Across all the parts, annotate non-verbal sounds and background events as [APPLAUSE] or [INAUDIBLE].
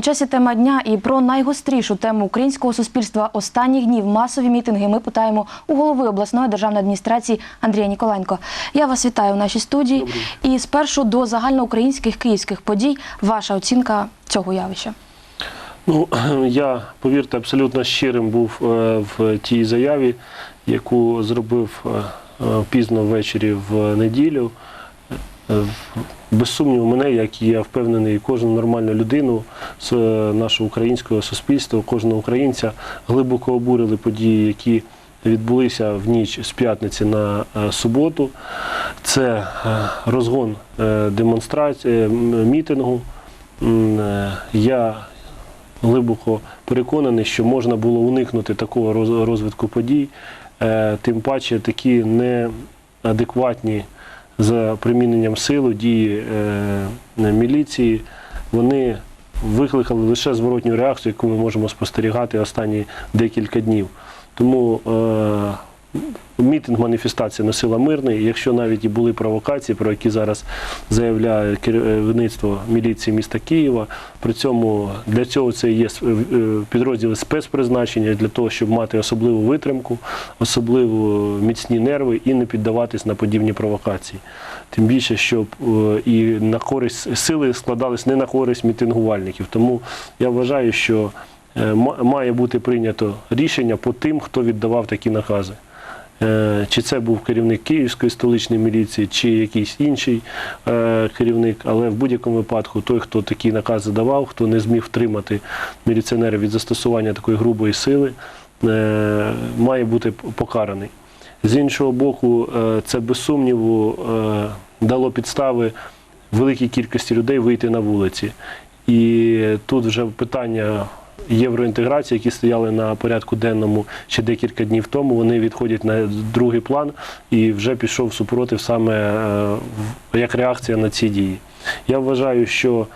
На часі тема дня і про найгострішу тему українського суспільства останніх днів масові мітинги. Ми питаємо у голови обласної державної адміністрації Андрія Ніколенко. Я вас вітаю в нашій студії. І спершу до загальноукраїнських київських подій. Ваша оцінка цього явища. Ну, [CLEARS THROAT] я, повірте, абсолютно щирим був е, в тій заяві, яку зробив е, е, пізно ввечері в неділю. Без сумніву, мене, як і я впевнений, кожну нормальну людину з е, нашого українського суспільства, кожного українця глибоко обурили події, які відбулися в ніч з п'ятниці на е, суботу. Це е, розгон демонстрації, мітингу. Я глибоко переконаний, що можна було уникнути такого роз- розвитку подій, тим паче такі неадекватні за приміненням сили дії е, міліції, вони викликали лише зворотню реакцію, яку ми можемо спостерігати останні декілька днів. Тому е, Мітинг маніфестація носила мирний. Якщо навіть і були провокації, про які зараз заявляє керівництво міліції міста Києва, при цьому для цього це є е, підрозділи спецпризначення для того, щоб мати особливу витримку, особливо міцні нерви і не піддаватись на подібні провокації. Тим більше, щоб е, і на користь сили складались не на користь мітингувальників. Тому я вважаю, що е, ма- має бути прийнято рішення по тим, хто віддавав такі накази. Е, Чи це був керівник Київської столичної міліції, чи якийсь інший е, керівник, але в будь-якому випадку той, хто такі накази давав, хто не зміг втримати міліціонерів від застосування такої грубої сили, е, має бути покараний. З іншого боку, це без сумніву дало підстави великій кількості людей вийти на вулиці. І тут вже питання євроінтеграції, які стояли на порядку денному ще декілька днів тому, вони відходять на другий план і вже пішов супротив саме е, як реакція на ці дії. Я вважаю, що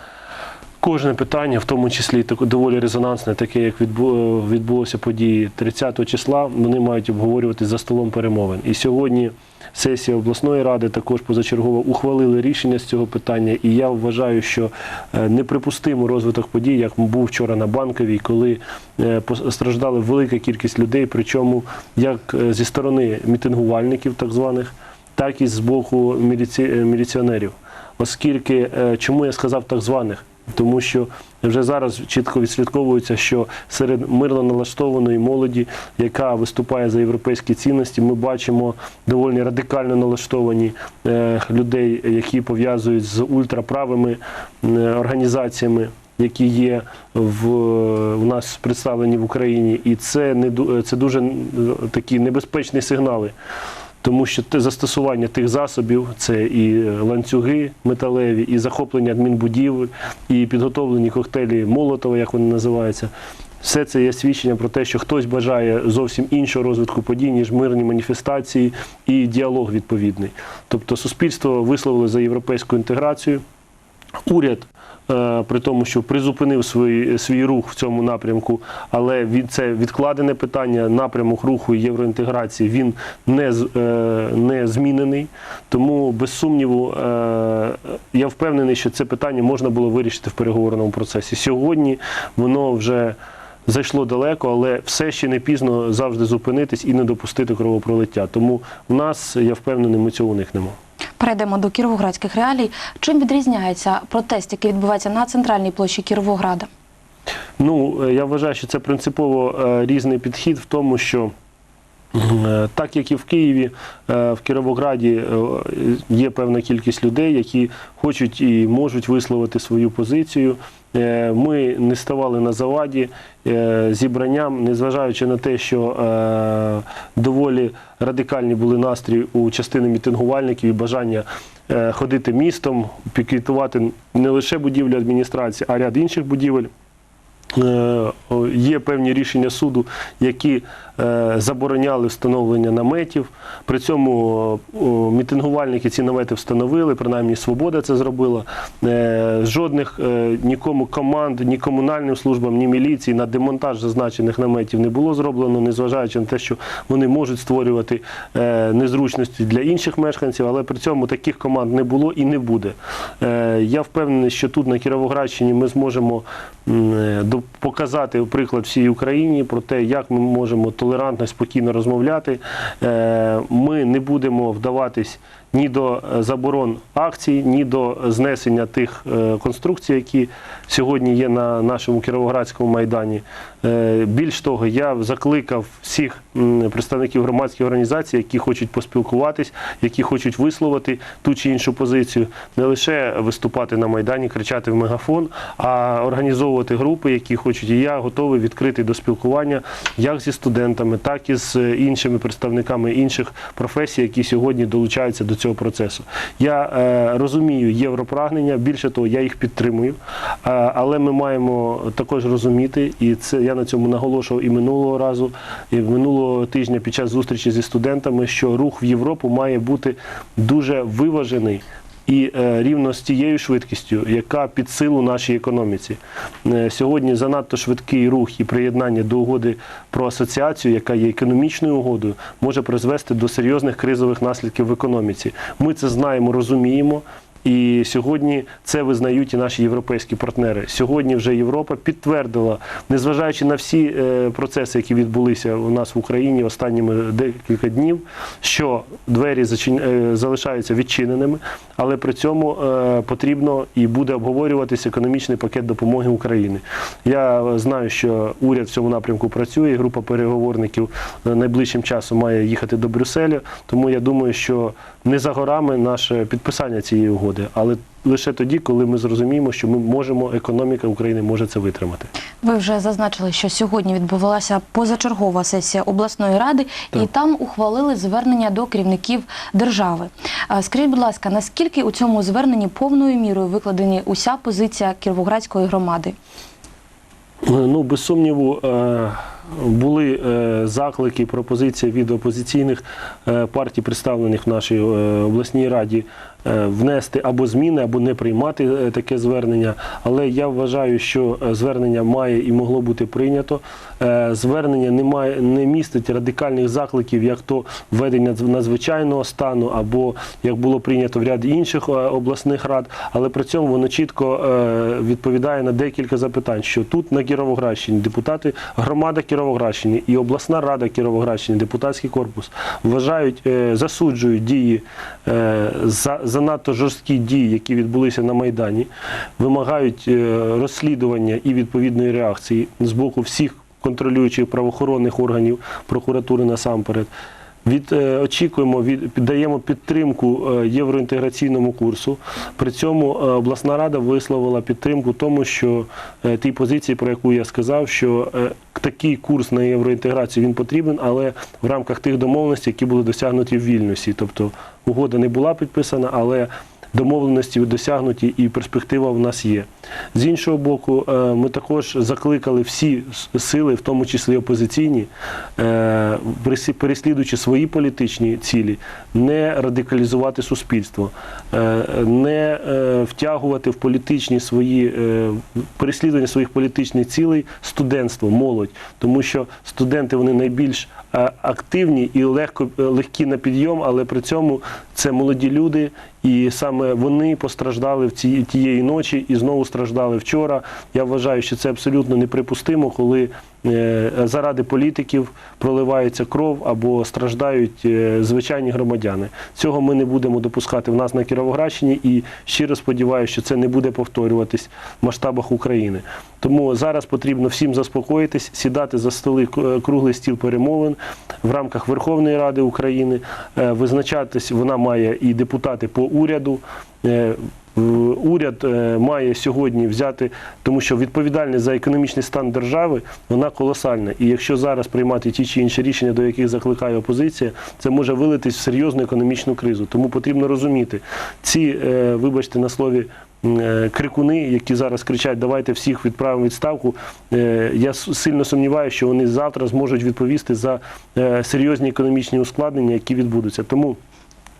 Кожне питання, в тому числі доволі резонансне, таке як відбу- відбулося події 30 числа, вони мають обговорювати за столом перемовин. І сьогодні сесія обласної ради також позачергово ухвалили рішення з цього питання. І я вважаю, що е, неприпустимо розвиток подій, як був вчора на банковій, коли е, постраждала велика кількість людей, причому як е, зі сторони мітингувальників, так званих, так і з боку міліці... міліціонерів. Оскільки чому я сказав так званих? Тому що вже зараз чітко відслідковується, що серед мирно налаштованої молоді, яка виступає за європейські цінності, ми бачимо доволі радикально налаштовані е, людей, які пов'язують з ультраправими е, організаціями. Які є в, в нас представлені в Україні, і це не це дуже е, такі небезпечні сигнали. Тому що те застосування тих засобів це і ланцюги металеві, і захоплення адмінбудівель, і підготовлені коктейлі Молотова, як вони називаються. Все це є свідчення про те, що хтось бажає зовсім іншого розвитку подій, ніж мирні маніфестації і діалог відповідний. Тобто суспільство висловило за європейську інтеграцію. Уряд, е, при тому, що призупинив свій, свій рух в цьому напрямку, але від, це відкладене питання, напрямок руху євроінтеграції він не, е, не змінений. Тому, без сумніву, е, я впевнений, що це питання можна було вирішити в переговорному процесі. Сьогодні воно вже. Зайшло далеко, але все ще не пізно завжди зупинитись і не допустити кровопролиття. Тому в нас, я впевнений, ми цього уникнемо. Перейдемо до кіровоградських реалій. Чим відрізняється протест, який відбувається на центральній площі Кіровограда? Ну, е, я вважаю, що це принципово е, різний підхід в тому, що так як і в Києві, е, в Кіровограді е, є певна кількість людей, які хочуть і можуть висловити свою позицію. Е, Ми не ставали на заваді е, зібранням, незважаючи на те, що е, доволі радикальні були настрої у частини мітингувальників і бажання е, ходити містом, пікетувати не лише будівлю адміністрації, а ряд інших будівель. Е, Є певні рішення суду, які е, забороняли встановлення наметів. При цьому е, мітингувальники ці намети встановили, принаймні Свобода це зробила. Е, Жодних е, нікому команд, ні комунальним службам, ні міліції на демонтаж зазначених наметів не було зроблено, незважаючи на те, що вони можуть створювати е, незручності для інших мешканців, але при цьому таких команд не було і не буде. Е, Я впевнений, що тут на Кіровоградщині ми зможемо е, показати приклад всій Україні про те, як ми можемо толерантно спокійно розмовляти. Е, Ми не будемо вдаватись ні до е, заборон акцій, ні до знесення тих е, конструкцій, які сьогодні є на нашому Кіровоградському майдані. Е, Більш того, я закликав всіх представників громадських організацій, які хочуть поспілкуватись, які хочуть висловити ту чи іншу позицію, не лише виступати на майдані, кричати в мегафон, а організовувати групи, які хочуть. І я готовий відкритий до спілкування як зі студентами, так і з іншими представниками інших професій, які сьогодні долучаються до цього процесу. Я е, розумію європрагнення, більше того, я їх підтримую. Е, але ми маємо також розуміти, і це я на цьому наголошував і минулого разу, і минулого тижня під час зустрічі зі студентами, що рух в Європу має бути дуже виважений. І е, рівно з тією швидкістю, яка під силу нашій економіці. Е, сьогодні занадто швидкий рух і приєднання до угоди про асоціацію, яка є економічною угодою, може призвести до серйозних кризових наслідків в економіці. Ми це знаємо, розуміємо. І сьогодні це визнають і наші європейські партнери. Сьогодні вже Європа підтвердила, незважаючи на всі е, процеси, які відбулися у нас в Україні останніми декілька днів, що двері е, залишаються відчиненими, але при цьому е, потрібно і буде обговорюватися економічний пакет допомоги України. Я знаю, що уряд в цьому напрямку працює. Група переговорників найближчим часом має їхати до Брюсселя. Тому я думаю, що не за горами наше підписання цієї угоди, але лише тоді, коли ми зрозуміємо, що ми можемо, економіка України може це витримати. Ви вже зазначили, що сьогодні відбувалася позачергова сесія обласної ради, і там ухвалили звернення до керівників держави. Скажіть, будь ласка, наскільки у цьому зверненні повною мірою викладені уся позиція Кіровоградської громади? Ну, без сумніву, е, були е, заклики, пропозиції від опозиційних е, партій, представлених в нашій е, обласній раді, внести або зміни, або не приймати таке звернення. Але я вважаю, що звернення має і могло бути прийнято. Звернення не має не містить радикальних закликів, як то введення надзвичайного стану, або як було прийнято в ряді інших обласних рад, але при цьому воно чітко відповідає на декілька запитань, що тут на Кіровоградщині депутати, громада Кіровоградщини і обласна рада Кіровоградщини, депутатський корпус вважають, е, засуджують дії е, за занадто жорсткі дії, які відбулися на майдані, вимагають е, розслідування і відповідної реакції з боку всіх контролюючих правоохоронних органів, прокуратури насамперед. Від е, очікуємо, від піддаємо підтримку е, євроінтеграційному курсу. При цьому е, обласна рада висловила підтримку тому, що тій позиції, про яку я сказав, що такий курс на євроінтеграцію він потрібен, але в рамках тих домовленостей, які були досягнуті в Вільнюсі. Тобто угода не була підписана, але домовленості досягнуті і перспектива в нас є. З іншого боку, е, ми також закликали всі сили, в тому числі опозиційні, е, переслідуючи свої політичні цілі, не радикалізувати суспільство, е, не втягувати в політичні свої переслідування своїх політичних цілей студентство, молодь, тому що студенти вони найбільш активні і легко е, легкі на підйом, але при цьому це молоді люди, і саме вони постраждали в ці тієї ночі і знову страждали вчора. Я вважаю, що це абсолютно неприпустимо, коли е, заради політиків проливається кров або страждають е, звичайні громадяни. Цього ми не будемо допускати в нас на Кіровоградщині і щиро сподіваюся, що це не буде повторюватись в масштабах України. Тому зараз потрібно всім заспокоїтись, сідати за столи е, круглий стіл перемовин в рамках Верховної Ради України, е, визначатись вона має і депутати по уряду. Е, Уряд е, має сьогодні взяти, тому що відповідальність за економічний стан держави вона колосальна. І якщо зараз приймати ті чи інші рішення, до яких закликає опозиція, це може вилитись в серйозну економічну кризу. Тому потрібно розуміти, ці, вибачте на слові, крикуни, які зараз кричать, давайте всіх відправимо відставку. Е, Я сильно сумніваюся, що вони завтра зможуть відповісти за е, серйозні економічні ускладнення, які відбудуться. Тому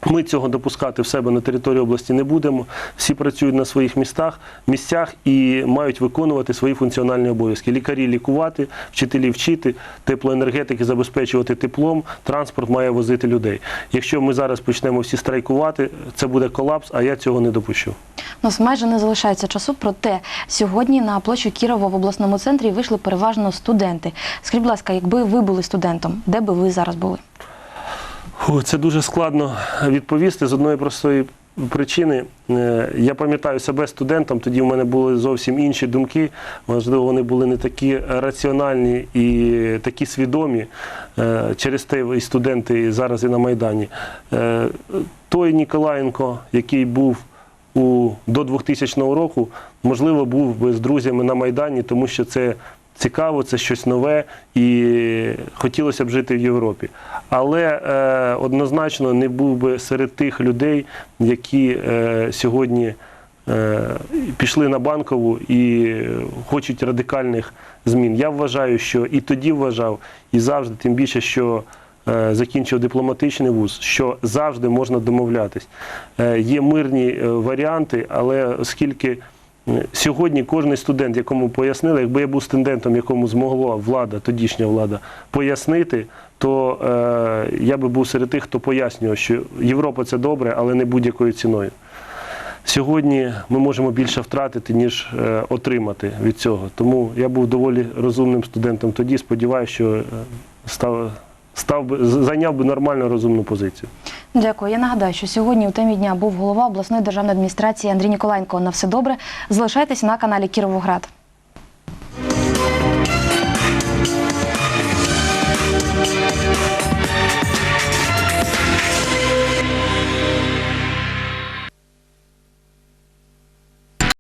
ми цього допускати в себе на території області не будемо. Всі працюють на своїх містах, місцях і мають виконувати свої функціональні обов'язки. Лікарі лікувати, вчителі вчити, теплоенергетики забезпечувати теплом, транспорт має возити людей. Якщо ми зараз почнемо всі страйкувати, це буде колапс, а я цього не допущу. У нас майже не залишається часу, проте сьогодні на площу Кірова в обласному центрі вийшли переважно студенти. Скажіть, будь ласка, якби ви були студентом, де би ви зараз були? Це дуже складно відповісти з одної простої причини. Е, Я пам'ятаю себе студентом, тоді в мене були зовсім інші думки. Можливо, вони були не такі раціональні і такі свідомі. Е, Через те і студенти зараз і на Майдані. Е, Той Ніколаєнко, який був у, до 2000 року, можливо, був би з друзями на Майдані, тому що це цікаво, це щось нове і хотілося б жити в Європі. Але е, однозначно не був би серед тих людей, які е, сьогодні е, пішли на банкову і хочуть радикальних змін. Я вважаю, що і тоді вважав, і завжди, тим більше, що е, закінчив дипломатичний вуз, що завжди можна домовлятись. Е, Є мирні е, варіанти, але оскільки сьогодні кожен студент, якому пояснили, якби я був студентом, якому змогла влада, тодішня влада, пояснити, то е, я би був серед тих, хто пояснював, що Європа це добре, але не будь-якою ціною. Сьогодні ми можемо більше втратити, ніж е, отримати від цього. Тому я був доволі розумним студентом тоді. Сподіваюся, що е, став, став би, зайняв би нормальну розумну позицію. Дякую. Я нагадаю, що сьогодні у темі дня був голова обласної державної адміністрації Андрій Ніколаєнко. На все добре. Залишайтесь на каналі Кіровоград.